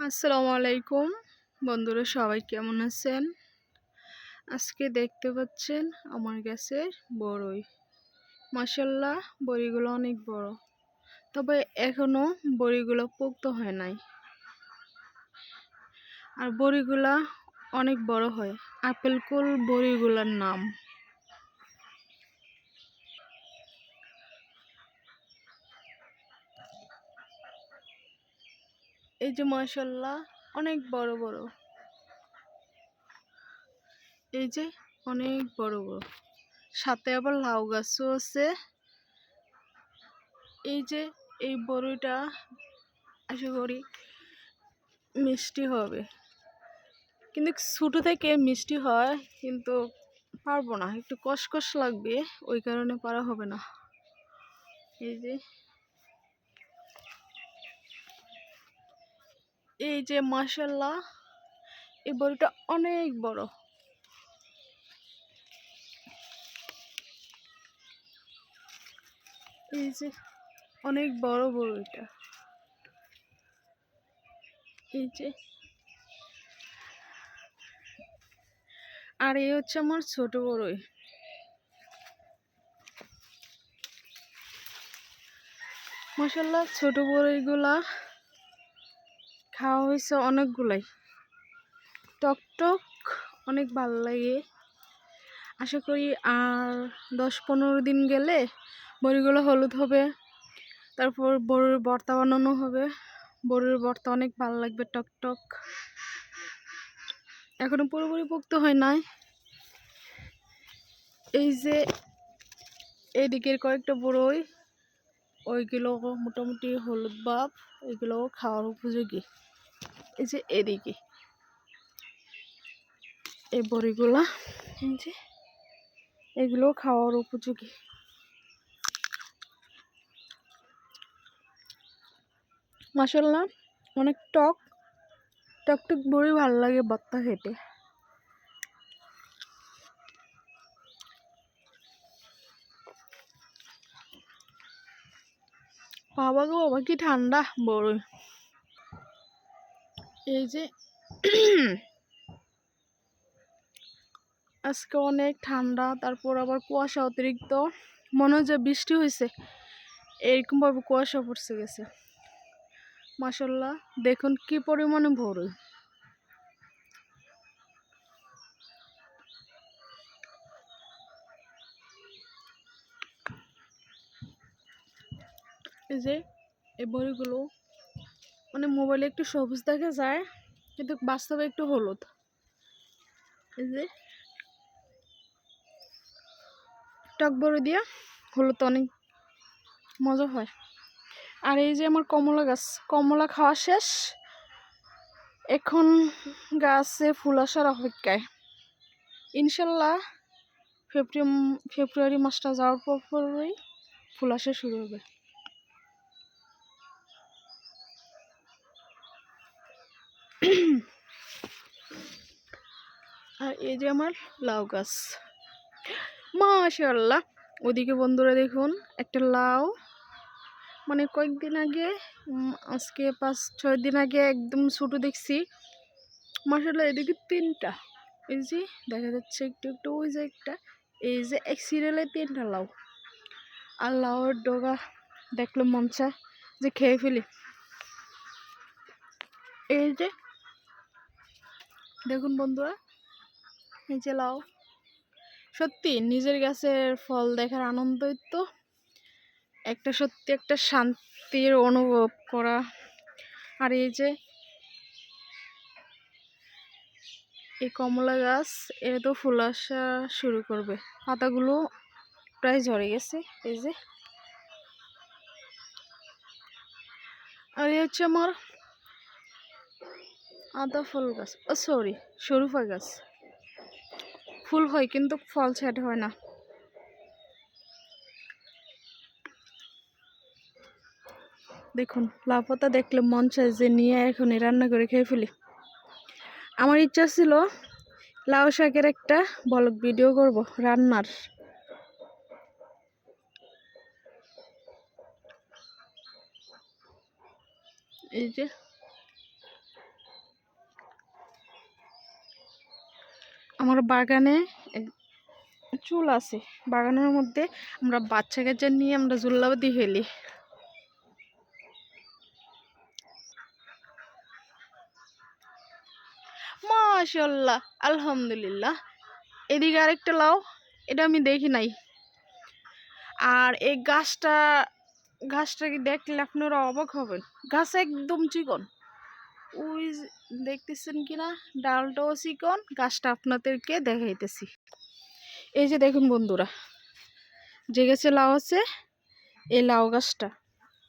আসসালামু আলাইকুম। বন্ধুরা সবাই কেমন আছেন? আজকে দেখতে পাচ্ছেন আমার গাছের বড়ই। মাসাল্লাহ বড়িগুলো অনেক বড়। তবে এখনও বড়িগুলো পোক্ত হয় নাই। আর বড়িগুলা অনেক বড় হয়। আপেল কুল বড়িগুলার নাম। এই যে মাসাল্লাহ অনেক বড় বড়। এই যে অনেক বড় বড়। সাথে আবার লাউ গাছও আছে। এই যে এই বড়িটা আশা করি মিষ্টি হবে। কিন্তু ছোটো থেকে মিষ্টি হয়, কিন্তু পারব না। একটু কষকষ লাগবে, ওই কারণে পারা হবে না। এই যে এই যে মাসাল্লাহ এই বড়িটা অনেক বড়। এই যে অনেক বড় বড় এটা এই যে। আর এই হচ্ছে আমার ছোট বড়ই। মশাল্লা ছোট বড়ইগুলা খাওয়া হয়েছে অনেকগুলাই। টকটক অনেক ভালো লাগে। আশা করি আর দশ পনেরো দিন গেলে বড়িগুলো হলুদ হবে, তারপর বড়ির বর্তা বানানো হবে। বড়ির বর্তা অনেক ভালো লাগবে টকটক। এখনও পুরোপুরি পোক্ত হয় নাই। এই যে এইদিকের কয়েকটা বড়ই, ওইগুলো মোটামুটি হলুদ বাপ এগুলো খাওয়ার উপযোগী। এই যে এদিকে। এই বড়িগুলা যে এগুলো খাওয়ার উপযোগী। মাসাল্লাহ অনেক টক টক টক বড়ি ভালো লাগে বত্তা খেতে। বাবা গো বাবা কি ঠান্ডা বড়ই এই যে আজকে অনেক ঠান্ডা, তারপর আবার কুয়াশা অতিরিক্ত। মনে হয় যে বৃষ্টি হয়েছে এরকমভাবে কুয়াশা পড়ছে গেছে। মাসাল্লাহ দেখুন কি পরিমাণে ভরে। এই যে, এই বড়িগুলো মানে মোবাইলে একটু সবুজ দেখা যায়, কিন্তু বাস্তবে একটু হলুদ। এই যে। টক বড়ি দিয়া হলুদ অনেক মজা হয়। আর এই যে আমার কমলা গাছ, কমলা খাওয়া শেষ। এখন গাছে ফুল আসার অপেক্ষায়। ইনশাল্লাহ ফেব্রুয়ারি ফেব্রুয়ারি মাসটা যাওয়ার পর পরই ফুল আসা শুরু হবে। আর এই যে আমার লাউ গাছ। মাশাল্লাহ ওদিকে বন্ধুরা দেখুন, একটা লাউ। মানে কয়েকদিন আগে আজকে পাঁচ, ছয় দিন আগে একদম ছোটো দেখছি। মাসাল্লাহ এদিকে তিনটা। এই যে দেখা যাচ্ছে একটু একটু ওই যে একটা। এই যে এক সিরিয়ালে তিনটা লাউ। আর লাউয়ের ডগা দেখল মন যে খেয়ে ফেলি। এই যে দেখুন বন্ধুরা যে লাউ। সত্যি, নিজের গাছের ফল দেখার আনন্দই তো। একটা সত্যি একটা শান্তির অনুভব করা। আর এই যে এই কমলা গাছ এ তো ফুল আসা শুরু করবে। পাতাগুলো প্রায় ঝরে গেছে, এই যে। আর এই হচ্ছে আমার আদা ফুল গাছ। ও সরি সরুফা গাছ। ফুল হয় কিন্তু ফল ছেট হয় না। দেখুন লাউ পাতা দেখলে মন চায় যে নিয়ে এখন রান্না করে খেয়ে ফেলি। আমার ইচ্ছা ছিল লাউ শাকের একটা বলক ভিডিও করব রান্নার। এই যে আমার বাগানে চুল আছে। বাগানের মধ্যে আমরা বাচ্চা কাচ্চা নিয়ে আমরা জুল্লাবাদি খেলি মাশাল্লাহ আলহামদুলিল্লাহ। এদিকে আরেকটা লাও এটা আমি দেখি নাই। আর এই গাছটা গাছটাকে দেখলে আপনারা অবাক হবেন? গাছ একদম চিকন। ওই দেখতেছেন কিনা? ডালটাও চিকন গাছটা আপনাদেরকে দেখাইতেছি। এই যে দেখুন বন্ধুরা, যে গাছে লাউ আছে, এই লাউ গাছটা।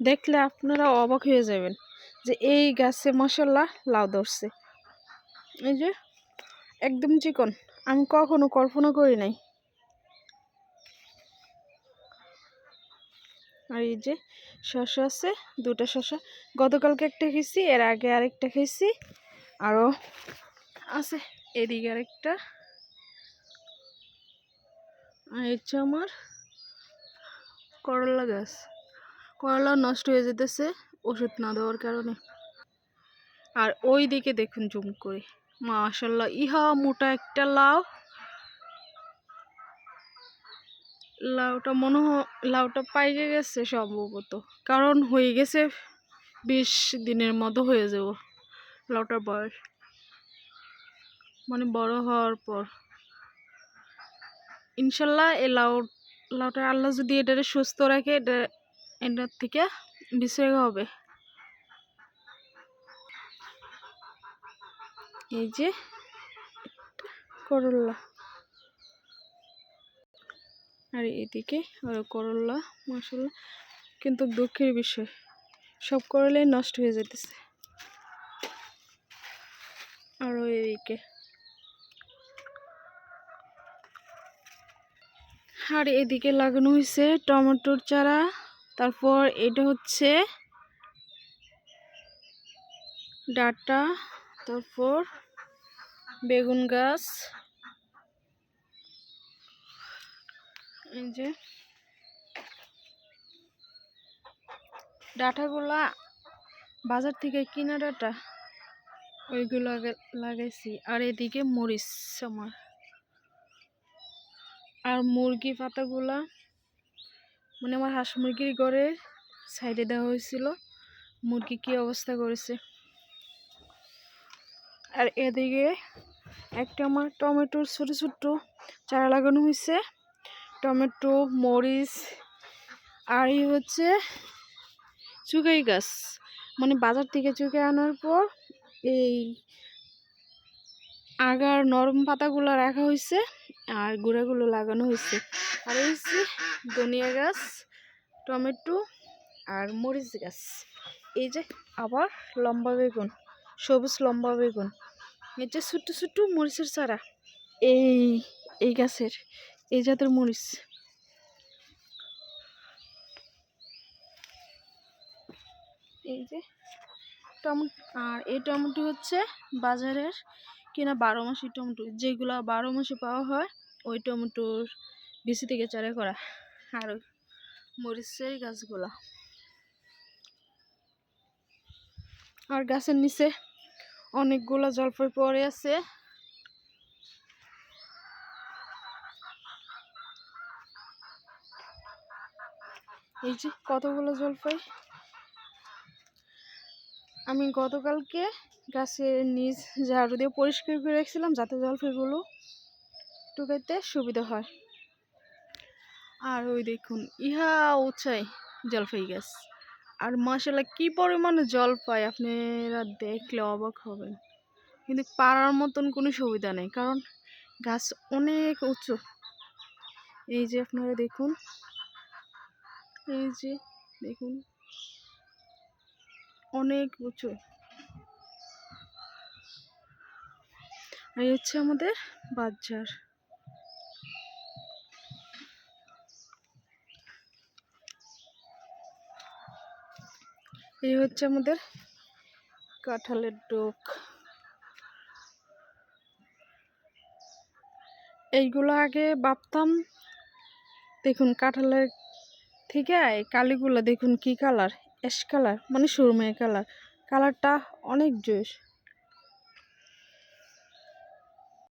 দেখলে আপনারা অবাক হয়ে যাবেন যে এই গাছে মশলা লাউ ধরছে। এই যে একদম চিকন, আমি কখনো কল্পনা করি নাই। আর এই যে শসা আছে দুটা শসা। গতকালকে একটা খেয়েছি, এর আগে আরেকটা খেয়েছি। আরও আছে, এদিকে আরেকটা। আর হচ্ছে আমার করলা গাছ। করলা নষ্ট হয়ে যেতেছে, ওষুধ না দেওয়ার কারণে। আর ওই দিকে দেখুন, জুম করে। মাশাল্লাহ ইহা মোটা একটা লাউ। লাউটা মনে লাউটা পাইকে গেছে সম্ভবত। কারণ হয়ে গেছে বিশ দিনের মতো হয়ে যাব লাউটার বয়স। মানে বড় হওয়ার পর। ইনশাল্লাহ এই লাউ লাউটা আল্লাহ যদি এটারে সুস্থ রাখে, এটা, এটার থেকে বিছড়ে হবে। এই যে করল্লা আর এদিকে আরও করল্লা মশলা, কিন্তু দুঃখের বিষয়। সব করলাই নষ্ট হয়ে যেতেছে আরও এদিকে। আর এদিকে লাগানো হয়েছে টমেটোর চারা। তারপর এটা হচ্ছে ডাটা, তারপর বেগুন গাছ। এই যে ডাটাগুলা বাজার থেকে কিনা ডাটা, ওইগুলো লাগাইছি। আর এদিকে মরিচ আমার। আর মুরগি পাতাগুলা মানে আমার হাঁস মুরগির ঘরে সাইডে দেওয়া হয়েছিল। মুরগি কি অবস্থা করেছে? আর এদিকে একটা আমার টমেটোর ছোটো ছোটো চারা লাগানো হয়েছে। টমেটো, মরিচ, আর এই হচ্ছে চুকাই গাছ। মানে বাজার থেকে চুকে আনার পর এই আগার নরম পাতাগুলো রাখা হয়েছে আর গুঁড়াগুলো লাগানো হয়েছে আর এই হচ্ছে ধনিয়া গাছ, টমেটো আর মরিচ গাছ। এই যে আবার লম্বা বেগুন, সবুজ লম্বা বেগুন। এই যে ছোট্ট ছোট্ট মরিচের চারা এই এই গাছের। এই জাতের মরিচ। এই যে টমেটো আর এই টমেটো হচ্ছে বাজারের কিনা বারো মাসি টমেটো। যেগুলো বারো মাসে পাওয়া হয়, ওই টমেটোর বেশি থেকে চারা করা। আর মরিচের গাছগুলা। আর গাছের নিচে অনেকগুলো জলপাই পড়ে আছে। এই যে কতগুলো জলপাই? আমি গতকালকে গাছের নিচ ঝাড়ু দিয়ে পরিষ্কার করে রেখেছিলাম যাতে জলপাইগুলো টুকাইতে সুবিধা হয়। আর ওই দেখুন, ইহা উঁচাই জলপাই গাছ। আর মশলা কি পরিমাণে জল পায় আপনারা দেখলে অবাক হবেন। কিন্তু পাড়ার মতন কোনো সুবিধা নেই, কারণ গাছ অনেক উঁচু। এই যে আপনারা দেখুন এই যে, দেখুন। অনেক উঁচু। এই হচ্ছে আমাদের বাজার। এই হচ্ছে আমাদের কাঁঠালের ডোক। এইগুলো আগে ভাবতাম, দেখুন কাঁঠালের থেকে এই কালিগুলো দেখুন কি কালার অ্যাশ কালার মানে সুরমে কালার কালারটা অনেক জোশ।